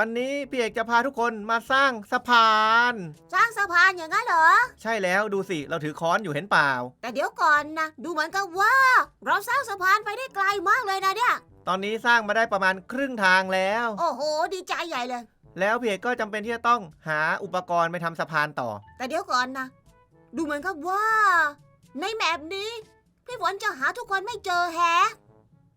วันนี้พี่เอกจะพาทุกคนมาสร้างสะพาน สร้างสะพานอย่างนั้นเหรอ ใช่แล้วดูสิเราถือค้อนอยู่เห็นเปล่า แต่เดี๋ยวก่อนนะ ดูเหมือนกับว่า เราสร้างสะพานไปได้ไกลมากเลยนะเนี่ย ตอนนี้สร้างมาได้ประมาณครึ่งทางแล้ว โอ้โห ดีใจใหญ่เลย แล้วพี่เอกก็จำเป็นที่จะต้องหาอุปกรณ์ไปทำสะพานต่อ แต่เดี๋ยวก่อนนะ ดูเหมือนกับว่า ในแมปนี้ พี่ฝนจะหาทุกคนไม่เจอแฮะ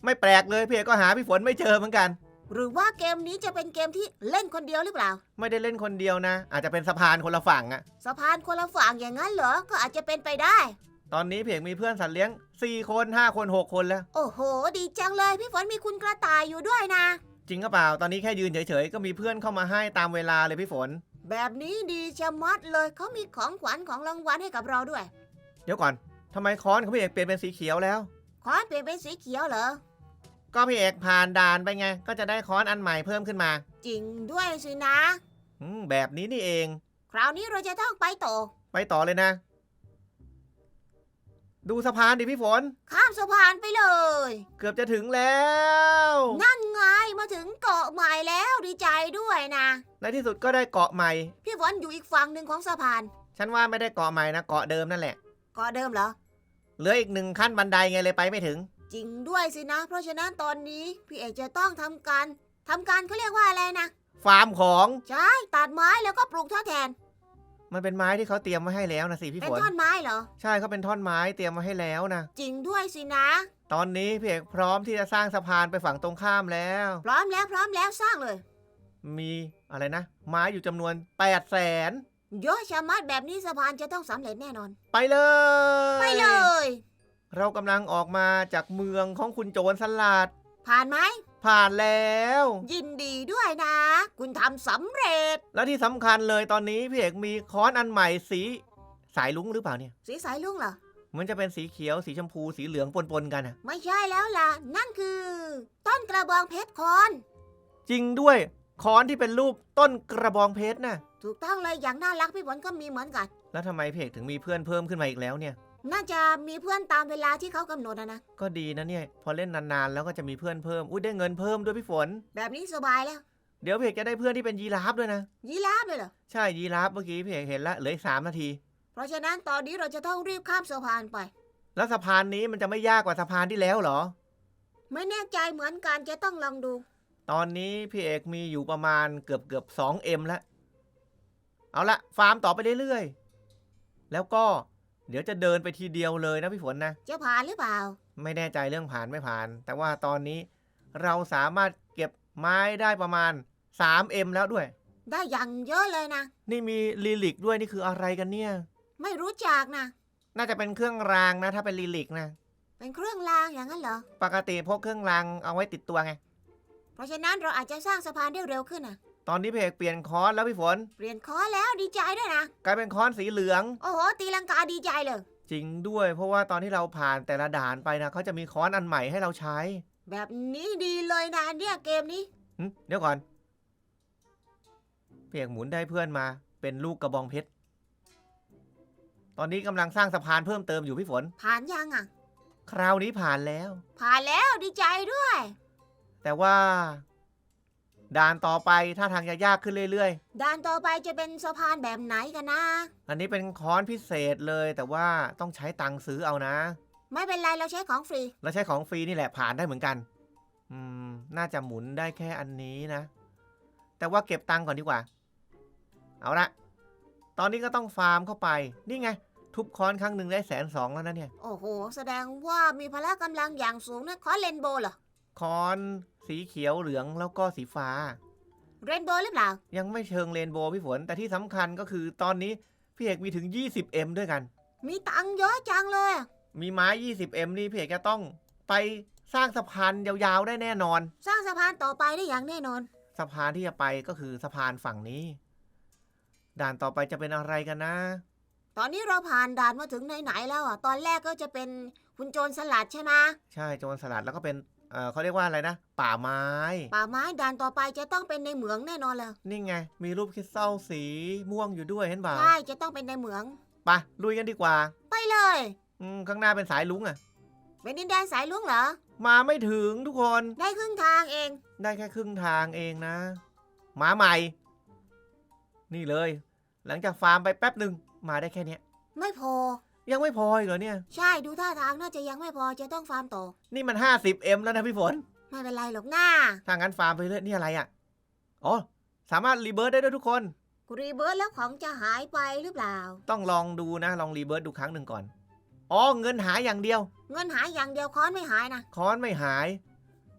ไม่แปลกเลยพี่เอกก็หาพี่ฝนไม่เจอเหมือนกัน หรือว่าเกมนี้จะเป็นเกมที่เล่นคนเดียวหรือเปล่า ไม่ได้เล่นคนเดียวนะ อาจจะเป็นสะพานคนละฝั่งอะสะพานคนละฝั่งอย่างนั้นเหรอ ก็อาจจะเป็นไปได้ ตอนนี้พี่เอกมีเพื่อนสัตว์เลี้ยง 4 คน 5 คน 6 คนแล้ว โอ้โห ดีจังเลยพี่ฝนมีคุณกระต่ายอยู่ด้วยนะ จริงก็เปล่า ตอนนี้แค่ยืนเฉยๆ ก็มีเพื่อนเข้ามาให้ตามเวลาเลยพี่ฝน แบบนี้ดีชะมัดเลยเขามีของขวัญของรางวัลให้กับเราด้วย เดี๋ยวก่อนทำไมค้อนของพี่เอกเปลี่ยนเป็นสีเขียวแล้ว ขอนเปลี่ยนเป็นสีเขียวเหรอ ก็พี่เอกผ่านด่านไปไง ก็จะได้ค้อนอันใหม่เพิ่มขึ้นมาจริงด้วยสินะ อืมแบบนี้นี่เอง คราวนี้เราจะต้องไปต่อไปต่อเลยนะ ดูสะพานดิพี่ฝน ข้ามสะพานไปเลย เกือบจะถึงแล้ว นั่นไงมาถึงเกาะใหม่แล้วดีใจด้วยนะ ในที่สุดก็ได้เกาะใหม่ พี่ฝนอยู่อีกฝั่งหนึ่งของสะพาน ฉันว่าไม่ได้เกาะใหม่นะเกาะเดิมนั่นแหละ เกาะเดิมเหรอ เหลืออีกหนึ่งขั้นบันไดไงเลยไปไม่ถึง จริงด้วยสินะ เพราะฉะนั้นตอนนี้พี่เอกจะต้องทำการทำการเขาเรียกว่าอะไรนะ ฟาร์มของใช่ตัดไม้แล้วก็ปลูกทดแทน มันเป็นไม้ที่เขาเตรียมมาให้แล้วนะสิพี่เป็นฝน ท่อนไม้เหรอ ใช่เขาเป็นท่อนไม้เตรียมมาให้แล้วนะ จริงด้วยสินะ ตอนนี้พี่เอกพร้อมที่จะสร้างสะพานไปฝั่งตรงข้ามแล้ว พร้อมแล้วพร้อมแล้วสร้างเลย มีอะไรนะ ไม้อยู่จำนวน8 0 0แสนเยอะชะมัดแบบนี้สะพานจะต้องสำเร็จแน่นอน ไปเลย ไปเลย เรากำลังออกมาจากเมืองของคุณโจรสลัด ผ่านไหม ผ่านแล้ว ยินดีด้วยนะ คุณทำสำเร็จ และที่สำคัญเลยตอนนี้พี่เอกมีค้อนอันใหม่สีสายลุ้งหรือเปล่าเนี่ย สีสายลุงเหรอ มันจะเป็นสีเขียวสีชมพูสีเหลืองปนๆกันอะไม่ใช่แล้วล่ะ นั่นคือ ต้นกระบองเพชรคอน จริงด้วยค้อนที่เป็นรูปต้นกระบองเพชรน่ะ ถูกต้องเลยอย่างน่ารักพี่ฝนก็มีเหมือนกัน แล้วทำไมพี่เอกถึงมีเพื่อนเพิ่มขึ้นมาอีกแล้วเนี่ย น่าจะมีเพื่อนตามเวลาที่เขากำหนดนะนะ ก็ดีนะเนี่ย พอเล่นนานๆแล้วก็จะมีเพื่อนเพิ่ม อุ้ยได้เงินเพิ่มด้วยพี่ฝน แบบนี้สบายแล้ว เดี๋ยวพี่เอกจะได้เพื่อนที่เป็นยีราฟด้วยนะ ยีราฟเลยเหรอ ใช่ยีราฟเมื่อกี้พี่เอกเห็นแล้วเหลืออีกสามนาที เพราะฉะนั้นตอนนี้เราจะต้องรีบข้ามสะพานไป แล้วสะพานนี้มันจะไม่ยากกว่าสะพานที่แล้วเหรอ ไม่แน่ใจเหมือนกันจะต้องลองดู ตอนนี้พี่เอกมีอยู่ประมาณเกือบเกือบสองเอ็มแล้ว เอาละฟาร์มต่อไปเรื่อยๆ แล้วก็ เดี๋ยวจะเดินไปทีเดียวเลยนะพี่ฝนนะ จะผ่านหรือเปล่า ไม่แน่ใจเรื่องผ่านไม่ผ่าน แต่ว่าตอนนี้เราสามารถเก็บไม้ได้ประมาณ 3M แล้วด้วย ได้อย่างเยอะเลยนะ นี่มีลิลิกด้วยนี่คืออะไรกันเนี่ย ไม่รู้จักนะ น่าจะเป็นเครื่องรางนะ ถ้าเป็นลิลิกนะ เป็นเครื่องรางอย่างนั้นเหรอ ปกติพกเครื่องรางเอาไว้ติดตัวไง เพราะฉะนั้นเราอาจจะสร้างสะพานได้เร็วขึ้นนะ ตอนนี้พี่เอกเปลี่ยนคอนแล้วพี่ฝน เปลี่ยนคอร์สแล้วดีใจด้วยนะ กลายเป็นคอนสีเหลือง โอ้โห ตีลังกาดีใจเลย จริงด้วย เพราะว่าตอนที่เราผ่านแต่ละด่านไปนะเขาจะมีค้อนอันใหม่ให้เราใช้แบบนี้ดีเลยนะเนี่ยเกมนี้ หึเดี๋ยวก่อนพี่เอกหมุนได้เพื่อนมา เป็นลูกกระบองเพชร ตอนนี้กำลังสร้างสะพานเพิ่มเติมอยู่พี่ฝน ผ่านยังอะ คราวนี้ผ่านแล้ว ผ่านแล้วดีใจด้วย แต่ว่า ด่านต่อไปถ้าทางจะยากขึ้นเรื่อยด่านต่อไปจะเป็นสะพานแบบไหนกันนะ ๆ อันนี้เป็นค้อนพิเศษเลยแต่ว่าต้องใช้ตังค์ซื้อเอานะ ไม่เป็นไรเราใช้ของฟรี แล้วใช้ของฟรีนี่แหละผ่านได้เหมือนกัน อืม น่าจะหมุนได้แค่อันนี้นะ แต่ว่าเก็บตังค์ก่อนดีกว่า เอาละ ตอนนี้ก็ต้องฟาร์มเข้าไป นี่ไง ทุบค้อนครั้งหนึ่งได้แสนสองแล้วนะเนี่ย โอ้โห แสดงว่ามีพละกำลังอย่างสูงนะคอร์สเรนโบว์เหรอ ค้อน สีเขียวเหลืองแล้วก็สีฟ้า เรนโบว์หรือเปล่า ยังไม่เชิงเรนโบว์พี่ฝน แต่ที่สำคัญก็คือตอนนี้พี่เอกมีถึง 20M ด้วยกัน มีตังค์เยอะจังเลยอะมีไม้ 20M นี่พี่เอกจะต้องไปสร้างสะพานยาวๆได้แน่นอน สร้างสะพานต่อไปได้อย่างแน่นอน สะพานที่จะไปก็คือสะพานฝั่งนี้ ด่านต่อไปจะเป็นอะไรกันนะ ตอนนี้เราผ่านด่านมาถึงไหนๆแล้วอะ ตอนแรกก็จะเป็นคุณโจรสลัดใช่ไหมใช่โจรสลัดแล้วก็เป็น เอ่อเขาเรียกว่าอะไรนะ ป่าไม้ ป่าไม้ด่านต่อไปจะต้องเป็นในเหมืองแน่นอนเลยนี่ไง มีรูปคริสตัลสีม่วงอยู่ด้วยเห็นเปล่าใช่จะต้องเป็นในเหมือง ไปลุยกันดีกว่า ไปเลย อืมข้างหน้าเป็นสายลุงอะเป็นดินแดนสายลุงเหรอ มาไม่ถึงทุกคน ได้ครึ่งทางเอง ได้แค่ครึ่งทางเองนะ มาใหม่ นี่เลย หลังจากฟาร์มไปแป๊บหนึ่งมาได้แค่เนี้ยไม่พอ ยังไม่พออีกเหรอเนี่ย ใช่ดูท่าทางน่าจะยังไม่พอจะต้องฟาร์มต่อนี่มัน 50M แล้วนะพี่ฝน ไม่เป็นไรหรอกหน้าถ้างั้นฟาร์มไปเรื่อยนี่อะไรอะ อ๋อ สามารถรีเบิร์ดได้ด้วยทุกคนกูรีเบิร์ตแล้วของจะหายไปหรือเปล่า ต้องลองดูนะ ลองรีเบิร์ดดูครั้งหนึ่งก่อน อ๋อ เงินหายอย่างเดียว เงินหายอย่างเดียวค้อนไม่หายนะ ค้อนไม่หาย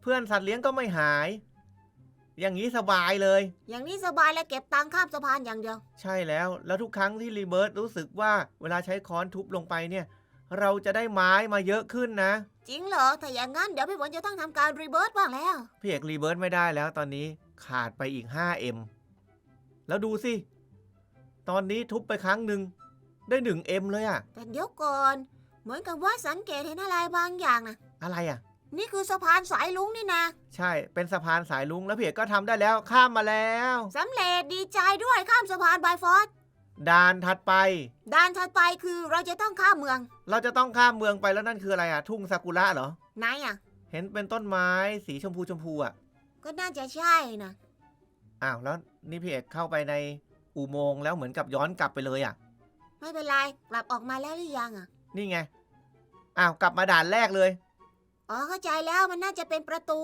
เพื่อนสัตว์เลี้ยงก็ไม่หาย อย่างนี้สบายเลย อย่างนี้สบายแล้วเก็บตังค์ข้ามสะพานอย่างเดียว ใช่แล้ว แล้วทุกครั้งที่รีเบิร์ดรู้สึกว่าเวลาใช้ค้อนทุบลงไปเนี่ย เราจะได้ไม้มาเยอะขึ้นนะ จริงเหรอถ้าอย่างนั้นเดี๋ยวพี่ฝนจะต้องทำการรีเบิร์ตบ้างแล้ว พี่เอกรีเบิร์ดไม่ได้แล้วตอนนี้ขาดไปอีก 5M แล้วดูสิ ตอนนี้ทุบไปครั้งหนึ่งได้ 1M เลยอะแต่เดี๋ยวก่อน เหมือนกับว่าสังเกตเห็นอะไรบางอย่างนะอะไรอะ นี่คือสะพานสายลุงนี่นะใช่ เป็นสะพานสายลุงแล้วพี่เอกก็ทำได้แล้วข้ามมาแล้วสำเร็จดีใจด้วยข้ามสะพานบายฟอสด่านถัดไปด่านถัดไปคือเราจะต้องข้ามเมือง เราจะต้องข้ามเมืองไปแล้วนั่นคืออะไรอะทุ่งซากุระเหรอ ไหนอะ เห็นเป็นต้นไม้สีชมพูชมพูอะก็น่าจะใช่นะอ้าวแล้วนี่พี่เอกเข้าไปในอุโมงค์แล้วเหมือนกับย้อนกลับไปเลยอะ่ะ ไม่เป็นไรกลับออกมาแล้วหรือยังอะ นี่ไง อ้าวกลับมาด่านแรกเลย อ๋อเข้าใจแล้วมันน่าจะเป็นประตู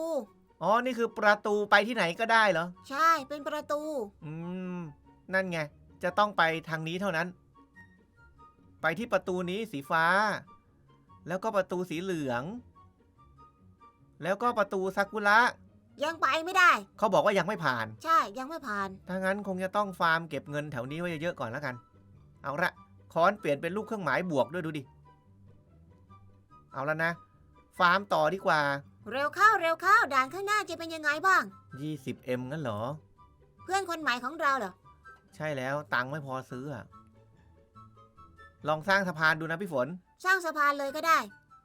อ๋อ นี่คือประตูไปที่ไหนก็ได้เหรอ ใช่เป็นประตู อืม นั่นไง จะต้องไปทางนี้เท่านั้น ไปที่ประตูนี้สีฟ้า แล้วก็ประตูสีเหลือง แล้วก็ประตูซากุระ ยังไปไม่ได้ เขาบอกว่ายังไม่ผ่าน ใช่ยังไม่ผ่าน ถ้างั้นคงจะต้องฟาร์มเก็บเงินแถวนี้ไว้เยอะๆก่อนแล้วกัน เอาละค้อนเปลี่ยนเป็นรูปเครื่องหมายบวกด้วยดูดิ เอาแล้วนะ ฟาร์มต่อดีกว่า เร็วเข้าเร็วเข้าด่านข้างหน้าจะเป็นยังไงบ้าง 20M งั้นเหรอ เพื่อนคนใหม่ของเราเหรอ ใช่แล้วตังค์ไม่พอซื้ออะลองสร้างสะพานดูนะพี่ฝน สร้างสะพานเลยก็ได้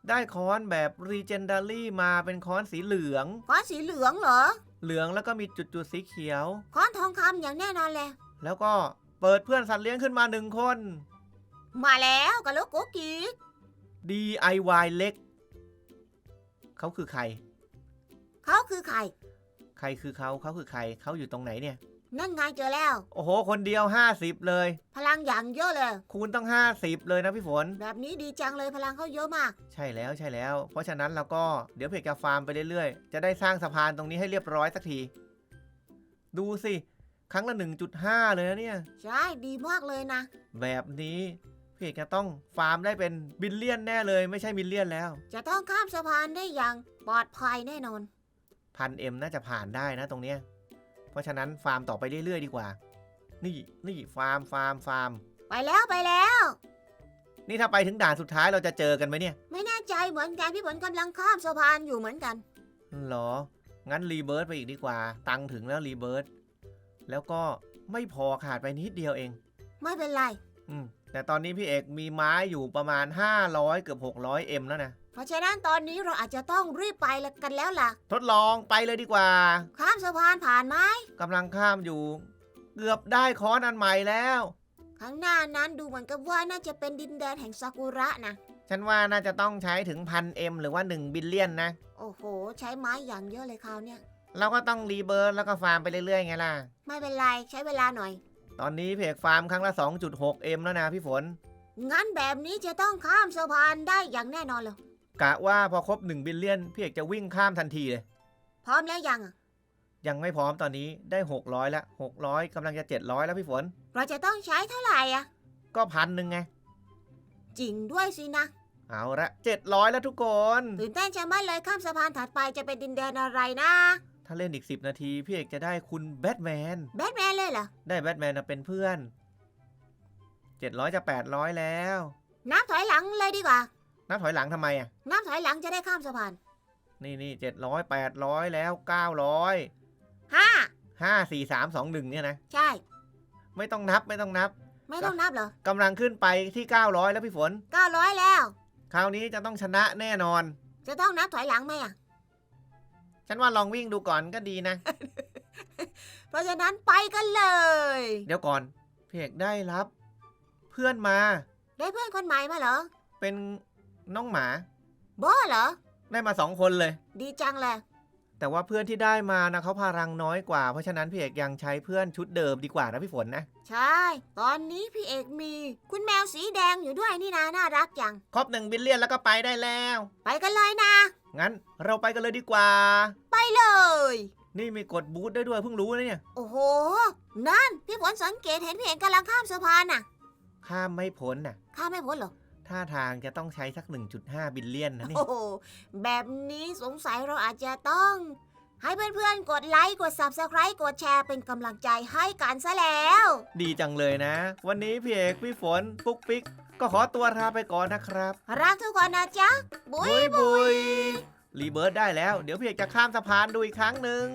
ได้ค้อนแบบ Legendary มาเป็นค้อนสีเหลืองค้อนสีเหลืองเหรอเหลืองแล้วก็มีจุดๆสีเขียวค้อนทองคำอย่างแน่นอนเลย แล้วก็เปิดเพื่อนสัตว์เลี้ยงขึ้นมาหนึ่งคน มาแล้วกับลูกโกกี DIY เล็ก เขาคือใคร เขาคือใคร ใครคือเขาเขาคือใคร เขาอยู่ตรงไหนเนี่ย นั่นไงเจอแล้ว โอ้โห คนเดียว 50 เลย พลังอย่างเยอะเลย คูณต้อง 50 เลยนะพี่ฝน แบบนี้ดีจังเลยพลังเขาเยอะมาก ใช่แล้วใช่แล้ว เพราะฉะนั้นเราก็เดี๋ยวเพจกาฟาร์มไปเรื่อยๆ จะได้สร้างสะพานตรงนี้ให้เรียบร้อยสักที ดูสิ ครั้งละ 1.5 เลยนะเนี่ย ใช่ ดีมากเลยนะ แบบนี้ เพจจะต้องฟาร์มได้เป็นบิลเลียนแน่เลยไม่ใช่มิลเลียนแล้ว จะต้องข้ามสะพานได้อย่างปลอดภัยแน่นอน พันเอ็มน่าจะผ่านได้นะตรงเนี้ย เพราะฉะนั้นฟาร์มต่อไปเรื่อย ๆ ดีกว่า นี่นี่ฟาร์มฟาร์มฟาร์ม ไปแล้วไปแล้ว นี่ถ้าไปถึงด่านสุดท้ายเราจะเจอกันไหมเนี่ยไม่แน่ใจเหมือนกันพี่ฝนกำลังข้ามสะพานอยู่เหมือนกันเหรอ งั้นรีเบิร์ตไปอีกดีกว่า ตังค์ถึงแล้วรีเบิร์ตแล้วก็ไม่พอขาดไปนิดเดียวเอง ไม่เป็นไร อืม แต่ตอนนี้พี่เอกมีไม้อยู่ประมาณ 500 เกือบ 600เอ็มแล้วนะ เพราะฉะนั้นตอนนี้เราอาจจะต้องรีบไปกันแล้วล่ะ ทดลองไปเลยดีกว่าข้ามสะพานผ่านไหมกำลังข้ามอยู่ เกือบได้ค้อนอันใหม่แล้ว ข้างหน้านั้นดูเหมือนกับว่าน่าจะเป็นดินแดนแห่งซากุระนะ ฉันว่าน่าจะต้องใช้ถึงพันเอ็มหรือว่า 1 บิลเลียนนะ โอ้โห ใช้ไม้อย่างเยอะเลยคราวเนี้ยเราก็ต้องรีเบิร์ตแล้วก็ฟาร์มไปเรื่อยๆไงล่ะ ไม่เป็นไรใช้เวลาหน่อย ตอนนี้พี่เอกฟาร์มครั้งละ 2.6เอ็มแล้วนะพี่ฝน งั้นแบบนี้จะต้องข้ามสะพานได้อย่างแน่นอนเลยกะว่าพอครบ1บิลเลียนพี่เอกจะวิ่งข้ามทันทีเลย พร้อมแล้วยังอะยังไม่พร้อมตอนนี้ได้ 600แล้ว600กำลังจะ 700 แล้วพี่ฝน เราจะต้องใช้เท่าไหร่อะก็พันหนึ่งไง จริงด้วยสินะ เอาละ700 แล้วทุกคน ตื่นเต้นจะไม่เลยข้ามสะพานถัดไปจะเป็นดินแดนอะไรนะ ถ้าเล่นอีก 10 นาที พี่เอกจะได้คุณแบทแมน แบทแมนเลยเหรอ ได้แบทแมนมาเป็นเพื่อน 700 จะ 800 แล้ว นับถอยหลังเลยดีกว่า นับถอยหลังทำไมอะ นับถอยหลังจะได้ข้ามสะพานนี่นี่700 800แล้ว900ห้า5 4 3 2 1เนี่ยนะ ใช่ ไม่ต้องนับไม่ต้องนับ ไม่ต้องนับเหรอกำลังขึ้นไปที่900แล้วพี่ฝนเก้าร้อยแล้ว คราวนี้จะต้องชนะแน่นอน จะต้องนับถอยหลังไหมอะ ฉันว่าลองวิ่งดูก่อนก็ดีนะ เพราะฉะนั้นไปกันเลย เดี๋ยวก่อนพี่เอกได้รับ เพื่อนมา ได้เพื่อนคนใหม่มาเหรอ เป็นน้องหมาโบเหรอ ได้มาสองคนเลย ดีจังเลยแต่ว่าเพื่อนที่ได้มานะเขาพลังน้อยกว่า เพราะฉะนั้นพี่เอกยังใช้เพื่อนชุดเดิมดีกว่านะพี่ฝนนะ ใช่ ตอนนี้พี่เอกมี คุณแมวสีแดงอยู่ด้วยนี่นะน่ารักจัง ครบหนึ่งบิลเลียนแล้วก็ไปได้แล้ว ไปกันเลยนะ งั้นเราไปกันเลยดีกว่า ไปเลย นี่มีกดบูธได้ด้วยเพิ่งรู้นะเนี่ย โอ้โห นั่น พี่ฝนสังเกตเห็นพี่เอกกำลังข้ามสะพานน่ะ ข้ามไม่พ้นน่ะ ข้ามไม่พ้นเหรอ ท่าทางจะต้องใช้สัก 1.5 บิลเลียนนะนี่โอ้โห แบบนี้สงสัยเราอาจจะต้อง ให้เพื่อนๆ กดไลค์ กด Subscribe กดแชร์เป็นกำลังใจให้กันซะแล้ว ดีจังเลยนะ วันนี้พี่เอกพี่ฝนปุ๊กปิ๊ก ก็ขอตัวลาไปก่อนนะครับรักทุกคนนะจ๊ะบุยบุยบุย รีเบิร์ดได้แล้ว เดี๋ยวพี่เอกจะข้ามสะพานดูอีกครั้งหนึ่ง